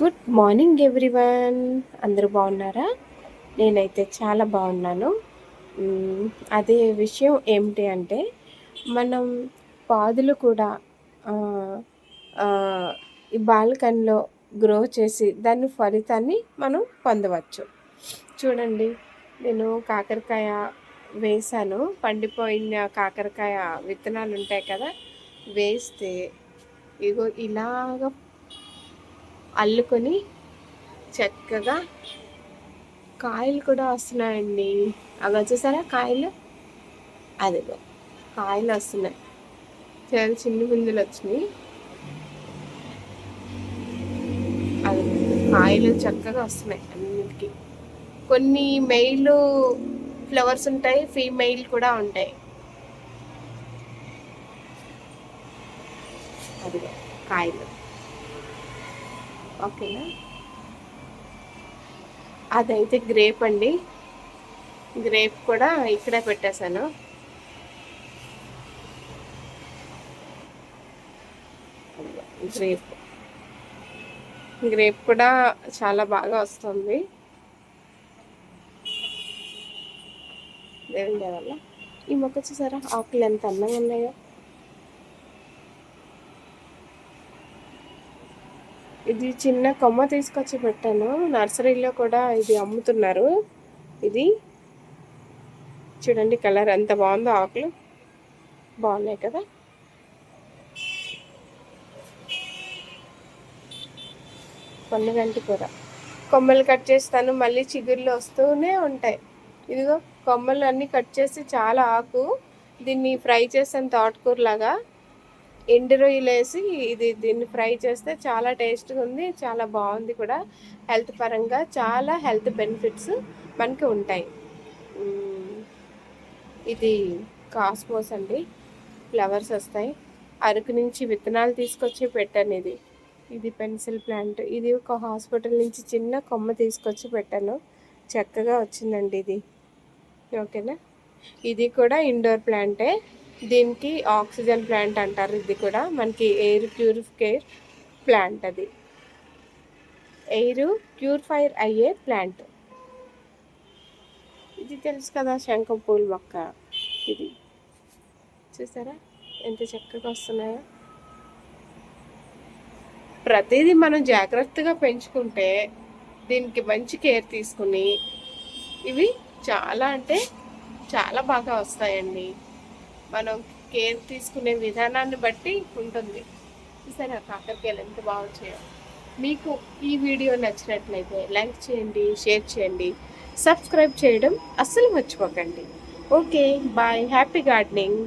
Good morning everyone. అందరూ బాగున్నారా? నేనైతే చాలా బాగున్నాను. అదే విషయం ఏమిటి అంటే మనం పాదులు కూడా ఈ బాల్కనీలో గ్రో చేసి దాని ఫలితాన్ని మనం పొందవచ్చు. చూడండి నేను కాకరకాయ వేసాను పండిపోయిన కాకరకాయ విత్తనాలు ఉంటాయి కదా వేస్తే ఇగో ఇలాగ అల్లుకొని చక్కగా కాయలు కూడా వస్తున్నాయండి. అవి వచ్చేసారా కాయలు? అదిగో కాయలు వస్తున్నాయి. చాలా చిన్న బిందులు వచ్చినాయి. అది కాయలు చక్కగా వస్తున్నాయి అన్నిటికీ. కొన్ని మెయిల్ ఫ్లవర్స్ ఉంటాయి ఫీమెయిల్ కూడా ఉంటాయి. అదిగో కాయలు. ఓకేనా అదైతే గ్రేప్ అండి. గ్రేప్ కూడా ఇక్కడే పెట్టేశాను. గ్రేప్. గ్రేప్ కూడా చాలా బాగా వస్తుంది. దేవుని వల్ల ఈ మొక్క చూసారా? ఆకులు ఎంత అందంగా ఉన్నాయో. ఇది చిన్న కొమ్మ తీసుకొచ్చి పెట్టాను. నర్సరీలో కూడా ఇది అమ్ముతున్నారు. ఇది చూడండి కలర్ ఎంత బాగుందో ఆకులు. బాగున్నాయి కదా? పొన్నగంటి కూర. కొమ్మలు కట్ చేస్తాను. మళ్ళీ చిగుర్లు వస్తూనే ఉంటాయి. ఇదిగో కొమ్మలు అన్నీ కట్ చేసి చాలా ఆకు. దీన్ని ఫ్రై చేసాను తోటకూరలాగా ఎండు రొయ్యలు వేసి ఇది దీన్ని ఫ్రై చేస్తే చాలా టేస్ట్గా ఉంది చాలా బాగుంది కూడా. హెల్త్ పరంగా చాలా హెల్త్ బెనిఫిట్స్ మనకి ఉంటాయి. ఇది కాస్మోస్ అండి. ఫ్లవర్స్ వస్తాయి. అరకు నుంచి విత్తనాలు తీసుకొచ్చి పెట్టాను ఇది. ఇది పెన్సిల్ ప్లాంట్. ఇది ఒక హాస్పిటల్ నుంచి చిన్న కొమ్మ తీసుకొచ్చి పెట్టాను. చక్కగా వచ్చిందండి ఇది. ఓకేనా? ఇది కూడా ఇండోర్ ప్లాంటే. దీనికి ఆక్సిజన్ ప్లాంట్ అంటారు ఇది కూడా. మనకి ఎయిర్ ప్యూరిఫైర్ ప్లాంట్ అది. ఎయిర్ ప్యూరిఫైర్ అయ్యే ప్లాంట్. ఇది తెలుసు కదా శంఖ పూల మొక్క. ఇది చూసారా? ఎంత చక్కగా వస్తున్నాయో. ప్రతిదీ మనం జాగ్రత్తగా పెంచుకుంటే దీనికి మంచి కేర్ తీసుకుని ఇవి చాలా అంటే చాలా బాగా వస్తాయండి. మనం కేర్ తీసుకునే విధానాన్ని బట్టి ఉంటుంది. చూసారా కాకరకాయలు ఎంత బాగా చేయాలి? మీకు ఈ వీడియో నచ్చినట్లయితే లైక్ చేయండి షేర్ చేయండి సబ్స్క్రైబ్ చేయడం అస్సలు మర్చిపోకండి. Okay bye happy gardening